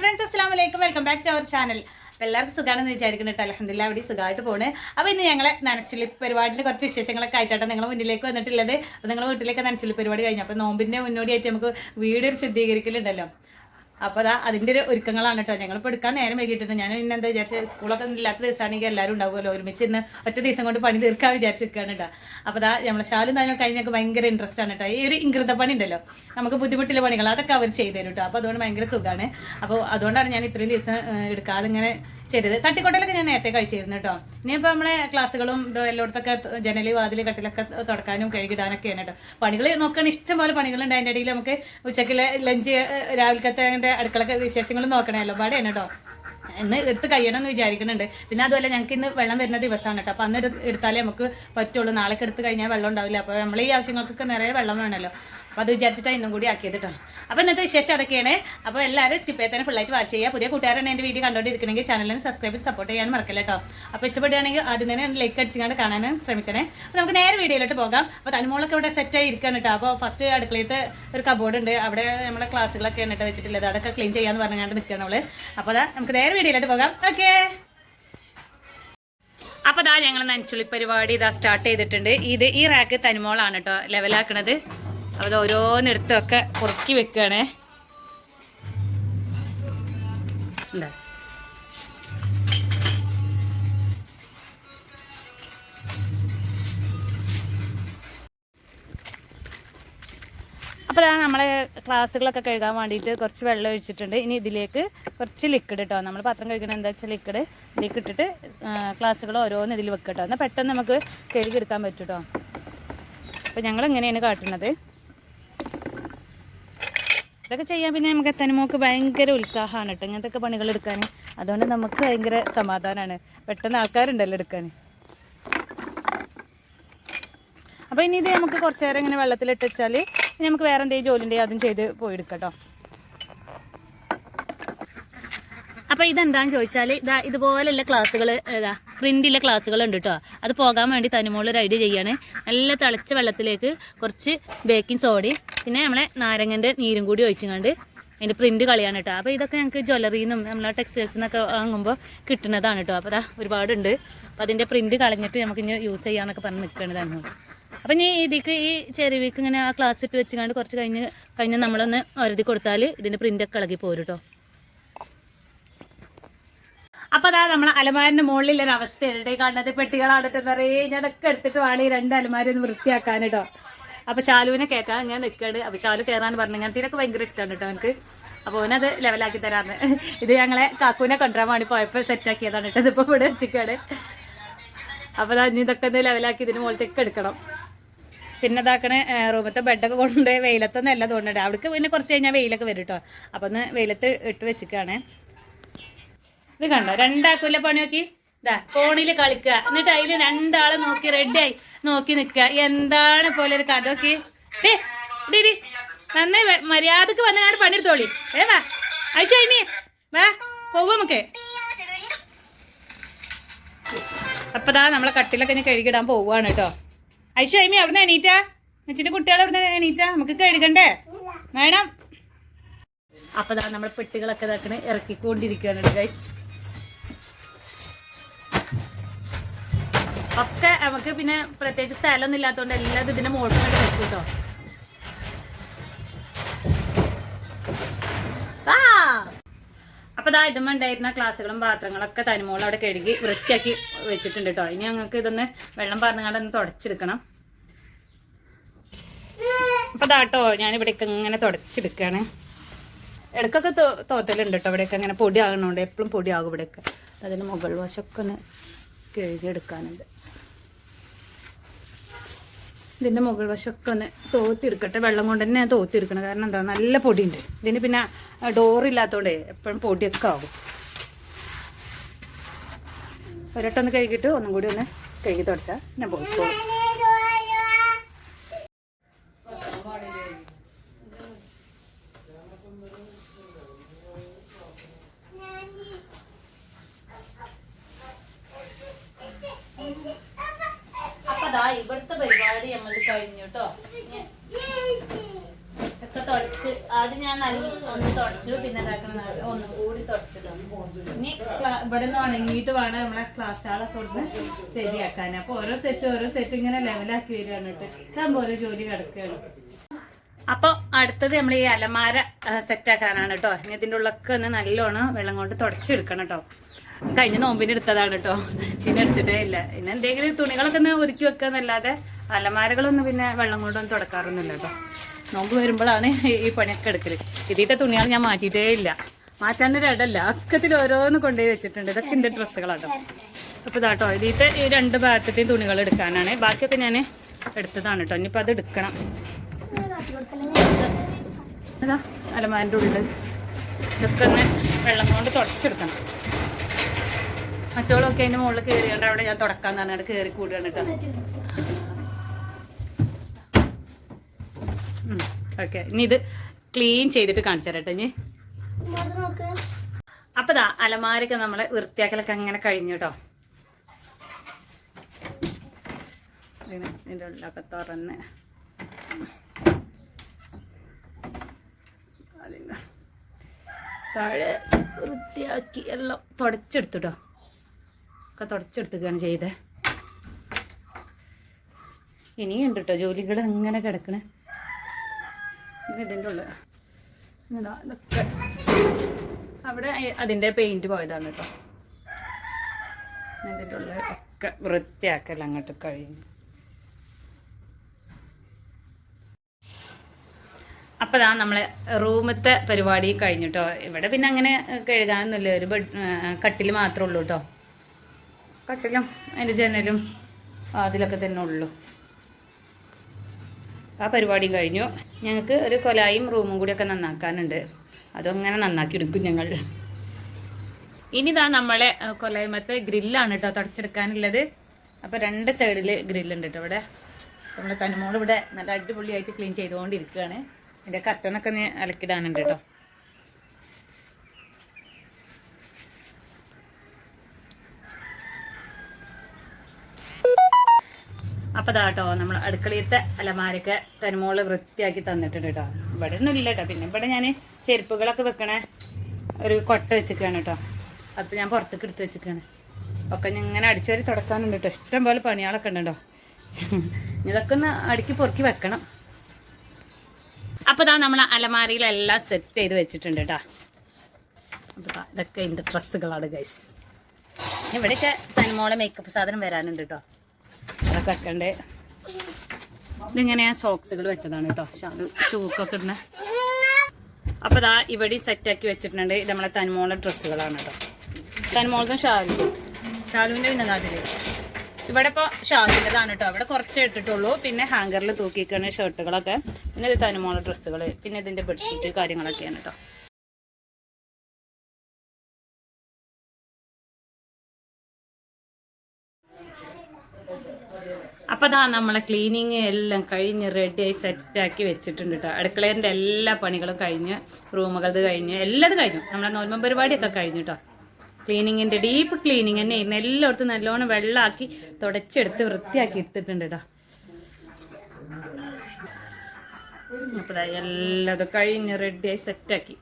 Friends അസ്സാം വലൈക്കും welcome back to our channel അപ്പോൾ എല്ലാവർക്കും സുഖമാണെന്ന് വിചാരിക്കുന്നു കേട്ടോ. അലഹമില്ല അവിടെ സുഖമായിട്ട് പോണ്. അപ്പോൾ ഇന്ന് ഞങ്ങളെ നനച്ചുള്ളി പരിപാടിന്റെ കുറച്ച് വിശേഷങ്ങളൊക്കെ ആയിട്ടാണ് നിങ്ങളുടെ മുന്നിലേക്ക് വന്നിട്ടുള്ളത്. അപ്പോൾ നിങ്ങളുടെ വീട്ടിലേക്ക് നനച്ചുള്ളി പരിപാടി കഴിഞ്ഞു. അപ്പോൾ നോമ്പിന്റെ മുന്നോടിയായിട്ട് നമുക്ക് വീട് ഒരു ശുദ്ധീകരിക്കലുണ്ടല്ലോ. അപ്പോൾ അതാ അതിന്റെ ഒരു ഒരുക്കങ്ങളാണ് കേട്ടോ ഞങ്ങളിപ്പോൾ എടുക്കാൻ നേരം വൈകിട്ടുണ്ട് ഞാൻ ഇന്ന് എന്താ വിചാരിച്ചത് സ്കൂളൊക്കെ ഇല്ലാത്ത ദിവസമാണെങ്കിൽ എല്ലാവരും ഉണ്ടാവുമല്ലോ. ഒരുമിച്ച് ഇന്ന് ഒറ്റ ദിവസം കൊണ്ട് പണി തീർക്കാൻ വിചാരിച്ചിരിക്കുകയാണ് കേട്ടോ അപ്പോൾ അതാ നമ്മളെ ഷാലും തന്നെ കഴിഞ്ഞൊക്കെ ഭയങ്കര ഇൻട്രസ്റ്റ് ആണ് കേട്ടോ ഈ ഒരു ഇംഗ്രിത പണി ഉണ്ടല്ലോ. നമുക്ക് ബുദ്ധിമുട്ടുള്ള പണികൾ അതൊക്കെ അവർ ചെയ്തു തരും കേട്ടോ അപ്പോൾ അതുകൊണ്ട് ഭയങ്കര സുഖമാണ് അപ്പോൾ അതുകൊണ്ടാണ് ഞാൻ ഇത്രയും ദിവസം എടുക്കാതെ ഇങ്ങനെ ചെയ്തത്. തട്ടിക്കൊട്ടലൊക്കെ ഞാൻ നേരത്തെ കഴിച്ചിരുന്നു കേട്ടോ. ഇനിയിപ്പോൾ നമ്മളെ ക്ലാസ്സുകളും എല്ലായിടത്തൊക്കെ ജനലി വാതിൽ കട്ടിലൊക്കെ തുടക്കാനും കഴുകിടാനൊക്കെയാണ് കേട്ടോ. പണികൾ നോക്കാൻ ഇഷ്ടംപോലെ പണികളുണ്ട്. അതിന്റെ ഇടയിൽ നമുക്ക് ഉച്ചക്കിലെ ലഞ്ച് രാവിലത്തെ അടുക്കളൊക്കെ വിശേഷങ്ങളും നോക്കണമല്ലോ പാടെയാണ് കേട്ടോ. ഇന്ന് എടുത്ത് കഴിയണം എന്ന് വിചാരിക്കുന്നുണ്ട്. പിന്നെ അതുപോലെ ഞങ്ങൾക്ക് ഇന്ന് വെള്ളം വരുന്ന ദിവസമാണ് കേട്ടോ. അപ്പം അന്ന് എടുത്താലേ നമുക്ക് പറ്റുള്ളൂ. നാളെ എടുത്ത് കഴിഞ്ഞാൽ വെള്ളം ഉണ്ടാവില്ല. അപ്പോൾ നമ്മൾ ഈ ആവശ്യങ്ങൾക്കൊക്കെ നിറയെ വെള്ളം വേണമല്ലോ. അപ്പോൾ അത് വിചാരിച്ചിട്ടാണ് ഇന്നും കൂടി ആക്കിയത് കേട്ടോ അപ്പോൾ ഇന്നത്തെ വിശേഷം അതൊക്കെയാണ്. അപ്പോൾ എല്ലാവരും സ്കിപ്പ് ചെയ്ത് തന്നെ ഫുള്ളായിട്ട് വാച്ച് ചെയ്യുക. പുതിയ കൂട്ടുകാരാണ് എന്റെ വീഡിയോ കണ്ടുകൊണ്ടിരിക്കണമെങ്കിൽ ചാനലിന് സബ്സ്ക്രൈബ് സപ്പോർട്ട് ചെയ്യാൻ മറക്കില്ല കേട്ടോ അപ്പോൾ ഇഷ്ടപ്പെടുകയാണെങ്കിൽ ആദ്യം തന്നെ ലൈക്ക് അടിച്ചുകൊണ്ട് കാണാനും ശ്രമിക്കണേ. അപ്പോൾ നമുക്ക് നേരെ വീഡിയോയിലോട്ട് പോകാം. അപ്പോൾ തനുമോളൊക്കെ ഇവിടെ സെറ്റായി ഇരിക്കുകയാണ് കേട്ടോ അപ്പോൾ ഫസ്റ്റ് അടുക്കളയത്ത് ഒരു കബോർഡ് ഉണ്ട്. അവിടെ നമ്മളെ ക്ലാസ്സുകളൊക്കെ വെച്ചിട്ടില്ല വെച്ചിട്ടുള്ളത്. അതൊക്കെ ക്ലീൻ ചെയ്യാന്ന് പറഞ്ഞുകൊണ്ട് നിൽക്കുകയാണ് നമ്മൾ അപ്പോൾ അതാ നമുക്ക് നേരെ വീഡിയോയിലോട്ട് പോകാം. ഓക്കേ അപ്പോൾ അതാ ഞങ്ങൾ നനച്ചുള്ളി പരിപാടി ഇതാ സ്റ്റാർട്ട് ചെയ്തിട്ടുണ്ട്. ഇത് ഈ റാക്ക് തനിമോളാണ് കേട്ടോ ലെവലാക്കണത് ഇത് ഓരോന്നിടത്തൊക്കെ പൊറുക്കി വെക്കുകയാണേ. എന്താ അപ്പോൾ അതാണ് നമ്മളെ ക്ലാസ്സുകളൊക്കെ കഴുകാൻ വേണ്ടിയിട്ട് കുറച്ച് വെള്ളം ഒഴിച്ചിട്ടുണ്ട്. ഇനി ഇതിലേക്ക് കുറച്ച് ലിക്വിഡ് കേട്ടോ നമ്മൾ പാത്രം കഴുകണ എന്താ വെച്ചാൽ ലിക്വിഡ് ഇതിലേക്ക് ഇട്ടിട്ട് ക്ലാസ്സുകൾ ഓരോന്ന് ഇതിൽ വെക്കട്ടോ കേട്ടോ. എന്നാൽ പെട്ടെന്ന് നമുക്ക് കഴുകിയെടുക്കാൻ പറ്റും കേട്ടോ അപ്പോൾ ഞങ്ങൾ എങ്ങനെയാണ് കാട്ടുന്നത്. ഇതൊക്കെ ചെയ്യാൻ പിന്നെ നമുക്ക് തനിമോക്ക് ഭയങ്കര ഉത്സാഹമാണ് കേട്ടോ ഇങ്ങനത്തെ പണികൾ എടുക്കാൻ. അതുകൊണ്ട് നമുക്ക് ഭയങ്കര സമാധാനമാണ് പെട്ടെന്ന് ആൾക്കാരുണ്ടല്ലോ എടുക്കാൻ. അപ്പോൾ ഇനി ഇത് നമുക്ക് കുറച്ച് നേരം ഇങ്ങനെ വെള്ളത്തിലിട്ട് വെച്ചാൽ നമുക്ക് വേറെ എന്തെങ്കിലും ജോലിന്റെ അതും ചെയ്ത് പോയെടുക്കട്ടോ അപ്പോൾ ഇതെന്താണെന്ന് ചോദിച്ചാൽ ഇതാ ഇതുപോലെയുള്ള ക്ലാസ്സുകൾ ഏതാ പ്രിന്റിലെ ക്ലാസ്സുകൾ ഉണ്ട് കേട്ടോ അത് പോകാൻ വേണ്ടി തനിമോൾ ഒരു ഐഡിയ ചെയ്യാണ്. നല്ല തിളച്ച വെള്ളത്തിലേക്ക് കുറച്ച് ബേക്കിംഗ് സോഡി പിന്നെ നമ്മളെ നാരങ്ങന്റെ നീരും കൂടി ഒഴിച്ചുകൊണ്ട് അതിന്റെ പ്രിന്റ് കളിയാണ് കേട്ടോ അപ്പോൾ ഇതൊക്കെ ഞങ്ങൾക്ക് ജ്വല്ലറിയിൽ നിന്നും നമ്മളെ ടെക്സ്റ്റൈൽസിൽ നിന്നൊക്കെ വാങ്ങുമ്പോൾ കിട്ടുന്നതാണ് കേട്ടോ അപ്പോൾ അതാ ഒരുപാടുണ്ട്. അപ്പോൾ അതിന്റെ പ്രിന്റ് കളഞ്ഞിട്ട് നമുക്ക് ഇനി യൂസ് ചെയ്യാമെന്നൊക്കെ പറഞ്ഞ് നിൽക്കണതാണ് അപ്പം ഇനി ഇതിക്ക് ഈ ചെരുവിക്ക് ഇങ്ങനെ ആ ക്ലാസ് ഇട്ട് വെച്ചുകൊണ്ട് കുറച്ച് കഴിഞ്ഞ് കഴിഞ്ഞ് നമ്മളൊന്ന് ഒരുതി കൊടുത്താൽ ഇതിന്റെ പ്രിന്റൊക്കെ ഇളകി പോരും കേട്ടോ അപ്പോൾ അതാ നമ്മളെ അലമാരിന്റെ മുകളിൽ ഒരു അവസ്ഥയുണ്ട് കാണുന്നത്? പെട്ടികളാണിട്ട് നിറയെ ഞാൻ അതൊക്കെ എടുത്തിട്ട് വേണം ഈ രണ്ട് അലമാരി ഒന്ന് വൃത്തിയാക്കാൻ കേട്ടോ അപ്പൊ ശാലുവിനെ കയറ്റാൻ ഞാൻ നിൽക്കുകയാണ് അപ്പൊ ശാലു കയറാൻ പറഞ്ഞു ഞാൻ തീരൊക്കെ ഭയങ്കര ഇഷ്ടമാണ് കേട്ടോ എനിക്ക് അപ്പോൾ അവനത് ലെവലാക്കി തരാന്ന്. ഇത് ഞങ്ങളെ കാക്കൂനെ കൊണ്ടുവരാൻ വേണ്ടി സെറ്റ് ആക്കിയതാണ് കേട്ടോ ഇതിപ്പോൾ ഇവിടെ വെച്ചിക്കാണ്. അപ്പോൾ ഇനി ഇതൊക്കെ ഒന്ന് ലെവലാക്കി ഇതിന് മുകളിലേക്ക് എടുക്കണം. പിന്നെ ഇതാക്കണേ റൂമത്തെ ബെഡൊക്കെ കൊണ്ടുപോയി വെയിലത്തൊന്നും അല്ല തോന്നുന്നുണ്ട് അവിടേക്ക് പിന്നെ കുറച്ച് കഴിഞ്ഞാൽ വെയിലൊക്കെ വരും കേട്ടോ അപ്പോൾ ഒന്ന് വെയിലത്ത് ഇട്ട് വെച്ചിക്കാണ്. ഇത് കണ്ടോ? രണ്ടാക്കൂല പണി നോക്കി. ഇതാ ഫോണിൽ കളിക്കുക. എന്നിട്ട് അതിൽ രണ്ടാളെ നോക്കി റെഡിയായി നോക്കി നിൽക്കുക. എന്താണ് പോലെ ഒരു കഥ നോക്കി. ഡേ നന്നായി മര്യാദയ്ക്ക് വന്നാണ് പണിയെടുത്തോളി. ഏ വാ. ഐശ്വര്യ വാ പോവാ നമുക്ക്. അപ്പൊ ദാ നമ്മളെ കട്ടിലൊക്കെ ഇനി കഴുകിടാൻ പോവുകയാണ് കേട്ടോ ഐശ്വര്യ അവിടുന്ന് എണീറ്റാ? വെച്ചിട്ട് കുട്ടികളെ അവിടുന്ന് എണീറ്റാ? നമുക്ക് കഴുകണ്ടേ? വേണം. അപ്പൊ ദാ നമ്മളെ പെട്ടികളൊക്കെ ഇതാക്കണേ ഇറക്കിക്കൊണ്ടിരിക്കുകയാണ് ഗൈസ് ഒക്കെ നമുക്ക് പിന്നെ പ്രത്യേകിച്ച് സ്ഥലമൊന്നും ഇല്ലാത്തതുകൊണ്ട് എല്ലാം ഇതിന്റെ മുകളിൽ വെക്കും കേട്ടോ. അപ്പൊ ഇതാ ഇതുമ്മ ഉണ്ടായിരുന്ന ക്ലാസ്സുകളും പാത്രങ്ങളൊക്കെ തനിമോൾ അവിടെ കഴുകി വൃത്തിയാക്കി വെച്ചിട്ടുണ്ട് കേട്ടോ. ഇനി ഞങ്ങൾക്ക് ഇതൊന്ന് വെള്ളം പറഞ്ഞുകൊണ്ട് ഒന്ന് തുടച്ചെടുക്കണം. അപ്പൊ ഇതാ ഞാൻ ഇവിടേക്ക് ഇങ്ങനെ തുടച്ചെടുക്കുകയാണ്. ഇടയ്ക്കൊക്കെ തോ തോത്തലുണ്ട് കേട്ടോ ഇവിടെയൊക്കെ അങ്ങനെ പൊടി ആകണോണ്ട് എപ്പോഴും പൊടിയാകും ഇവിടെയൊക്കെ. അതിന് മുകൾ വശമൊക്കെ ഒന്ന് കഴുകിയെടുക്കാനുണ്ട്. ഇതിന്റെ മുകൾ വശമൊക്കെ ഒന്ന് തോത്തിയെടുക്കട്ടെ. വെള്ളം കൊണ്ട് തന്നെ തോത്തിയെടുക്കണം. കാരണം എന്താ? നല്ല പൊടിയുണ്ട്. ഇതിന് പിന്നെ ഡോറില്ലാത്തതുകൊണ്ട് എപ്പോഴും പൊടിയൊക്കെ ആകും ഒരട്ടൊന്ന് കഴുകിയിട്ട് ഒന്നും കൂടി ഒന്ന് കഴുകി തുടച്ചാൽ ഞാൻ പോയിക്കോളും അപ്പൊ ദാ ഇവിടുത്തെ പരിപാടി നമ്മൾ കഴിഞ്ഞു കേട്ടോ ഒക്കെ തുടച്ച് ആദ്യം ഞാൻ നല്ല ഒന്ന് തുടച്ചു പിന്നെ ഒന്ന് ഒന്നും കൂടി തുടച്ചിട്ടു ഇനി ഇവിടെ നിന്ന് ഉണങ്ങിയിട്ട് വേണം നമ്മളെ ക്ലാസ് ആളൊക്കെ കൊടുത്ത് ശരിയാക്കാൻ. അപ്പൊ ഓരോ സെറ്റ് ഓരോ സെറ്റ് ഇങ്ങനെ ലെവലാക്കി വരികയാണ് കേട്ടോ ഇഷ്ടം പോലെ ജോലി കിടക്കുകയാണ്. അപ്പോൾ അടുത്തത് നമ്മൾ ഈ അലമാര സെറ്റ് ആക്കാനാണ് കേട്ടോ. ഇനി ഇതിന്റെ ഉള്ളൊക്കെ ഒന്ന് നല്ലോണം വെള്ളം കൊണ്ട് തുടച്ചെടുക്കണം കേട്ടോ. കഴിഞ്ഞ നോമ്പിന് എടുത്തതാണ് കേട്ടോ. പിന്നെ എടുത്തിട്ടേ ഇല്ല. പിന്നെ എന്തെങ്കിലും തുണികളൊക്കെ ഒന്ന് ഒരുക്കി വെക്കുക വെക്കാന്നല്ലാതെ അലമാരകളൊന്നും പിന്നെ വെള്ളം കൊണ്ടൊന്നും തുടക്കാറൊന്നുമില്ല കേട്ടോ നോമ്പ് വരുമ്പോഴാണ് ഈ- പണിയൊക്കെ എടുക്കൽ. ഇതിന്റെ തുണികൾ ഞാൻ മാറ്റിയിട്ടേ ഇല്ല. മാറ്റാനൊരു ഇടല്ല. അക്കത്തിൽ ഓരോന്ന് കൊണ്ടുപോയി വെച്ചിട്ടുണ്ട്. ഇതൊക്കെ എന്റെ ഡ്രസ്സുകളാട്ടോ അപ്പോൾ ഇതാട്ടോ ഇതിന്റെ ഈ രണ്ട് ഭാഗത്തെയും തുണികൾ എടുക്കാനാണ്. ബാക്കിയൊക്കെ ഞാൻ എടുത്തതാണ് കേട്ടോ. ഇനിയിപ്പോൾ അത് എടുക്കണം. അതാ അലമാരിന്റെ ഉള്ളിൽ ഇതൊക്കെ ഒന്ന് വെള്ളം കൊണ്ട് തുടച്ചെടുക്കണം. മറ്റോളൊക്കെ അതിന്റെ മുകളിൽ കയറിയുണ്ട് അവിടെ ഞാൻ തുടക്കാന്ന് പറഞ്ഞാൽ കയറി കൂടുകയാണ് കേട്ടോ. ഓക്കെ ഇനി ഇത് ക്ലീൻ ചെയ്തിട്ട് കാണിച്ചു തരട്ടെ ഇനി. അപ്പൊ അലമാരൊക്കെ നമ്മളെ വൃത്തിയാക്കലൊക്കെ അങ്ങനെ കഴിഞ്ഞു കേട്ടോ ഇതിന്റെ തുറന്ന്. താഴെ വൃത്തിയാക്കി എല്ലാം തുടച്ചെടുത്തു കേട്ടോ ഒക്കെ തുടച്ചെടുത്തുകയാണ് ചെയ്തേ ഇനിയുണ്ട് കേട്ടോ ജോലികൾ അങ്ങനെ കിടക്കണേ. പിന്നെ ഇതിന്റെ ഇതൊക്കെ. അവിടെ അതിന്റെ പെയിന്റ് പോയതാണ് കേട്ടോ ഇതിന്റെ ഒക്കെ വൃത്തിയാക്കൽ അങ്ങോട്ട് കഴിഞ്ഞു. അപ്പോൾ ഇതാ നമ്മളെ റൂമത്തെ പരിപാടി കഴിഞ്ഞിട്ടോ ഇവിടെ പിന്നെ അങ്ങനെ കഴുകാനൊന്നുമില്ല. ഒരു ബെഡ് കട്ടിൽ മാത്രമേ ഉള്ളൂ കേട്ടോ കട്ടിലും അതിന്റെ ജനലും അതിലൊക്കെ തന്നെ ഉള്ളൂ. ആ പരിപാടിയും കഴിഞ്ഞു. ഞങ്ങൾക്ക് ഒരു കൊലായും റൂമും കൂടിയൊക്കെ നന്നാക്കാനുണ്ട്. അതങ്ങനെ നന്നാക്കി എടുക്കും ഞങ്ങൾ. ഇനി ഇതാ നമ്മളെ കൊലായ്മത്തെ ഗ്രില്ലാണ് കേട്ടോ തുടച്ചെടുക്കാനുള്ളത്. അപ്പോൾ രണ്ട് സൈഡിൽ ഗ്രില്ലുണ്ട് കേട്ടോ ഇവിടെ. നമ്മുടെ തനുമോൾ ഇവിടെ നല്ല അടിപൊളിയായിട്ട് ക്ലീൻ ചെയ്തുകൊണ്ടിരിക്കുകയാണ്. ഇതിന്റെ ഒന്ന് അലക്കിടാനുണ്ട് കേട്ടോ അപ്പോൾ ഇതാ കേട്ടോ നമ്മൾ അടുക്കളയിലത്തെ അലമാരൊക്കെ തനുമോൾ വൃത്തിയാക്കി തന്നിട്ടുണ്ട് കേട്ടോ. ഇവിടെ ഒന്നും ഇല്ല കേട്ടോ. പിന്നെ ഇവിടെ ഞാൻ ചെരുപ്പുകളൊക്കെ വെക്കണ ഒരു കൊട്ട വെച്ചിരിക്കുകയാണ് കേട്ടോ. അപ്പം ഞാൻ പുറത്തേക്ക് എടുത്ത് വെച്ചിരിക്കുകയാണ്. ഒക്കെ ഞാൻ ഇങ്ങനെ അടിച്ചു വരി തുടക്കാനുണ്ട് കേട്ടോ. ഇഷ്ടം പോലെ പണികളൊക്കെ ഉണ്ട് കേട്ടോ. ഇതൊക്കെ ഒന്ന് അടുക്കി പൊറുക്കി വെക്കണം. അപ്പോൾ ഇതാ നമ്മൾ അലമാരയിലെല്ലാം സെറ്റ് ചെയ്ത് വെച്ചിട്ടുണ്ട് കേട്ടോ. അപ്പോൾ ഇതൊക്കെ എന്റെ ഡ്രസ്സുകളാണ് ഗൈസ് ഇവിടെയൊക്കെ തന്മോളെ മേക്കപ്പ് സാധനം വരാനുണ്ട് കേട്ടോ. അതൊക്കെ ഇതിങ്ങനെ ഞാൻ സോക്സുകൾ വെച്ചതാണ് കേട്ടോ. ഷാൾ ഷൂക്കൊക്കെ ഇടുന്ന. അപ്പോൾ ദാ ഇവിടെ സെറ്റാക്കി വെച്ചിട്ടുണ്ട് ഇത് നമ്മളെ തനിമോളെ ഡ്രസ്സുകളാണ് കേട്ടോ. തനിമോളതും ഷാലു. ഷാലുവിന്റെ പിന്നെ നാട്ടിൽ. ഇവിടെ ഇപ്പോൾ ഷാലിന്റെതാണ് കേട്ടോ. അവിടെ കുറച്ചേ ഇട്ടിട്ടുള്ളൂ. പിന്നെ ഹാങ്കറിൽ തൂക്കിക്കണ ഷർട്ടുകളൊക്കെ പിന്നെ ഇത് തനിമോളെ ഡ്രസ്സുകൾ പിന്നെ ഇതിന്റെ ബെഡ്ഷീറ്റ് കാര്യങ്ങളൊക്കെയാണ് കേട്ടോ. അപ്പോൾ അതാ നമ്മളെ ക്ലീനിങ് എല്ലാം കഴിഞ്ഞ് റെഡിയായി സെറ്റാക്കി വെച്ചിട്ടുണ്ട് കേട്ടോ അടുക്കളേന്റെ എല്ലാ പണികളും കഴിഞ്ഞ് റൂമുകളത് കഴിഞ്ഞ് എല്ലാം കഴിഞ്ഞു. നമ്മളെ നോർമൽ പരിപാടിയൊക്കെ കഴിഞ്ഞു കേട്ടോ ക്ലീനിങ്ങിന്റെ ഡീപ്പ് ക്ലീനിങ് തന്നെ ആയിരുന്നു. എല്ലായിടത്തും നല്ലോണം വെള്ളമാക്കി തുടച്ചെടുത്ത് വൃത്തിയാക്കി എടുത്തിട്ടുണ്ട് കേട്ടോ അപ്പോൾ ദാ എല്ലാം കഴിഞ്ഞ് റെഡിയായി സെറ്റാക്കി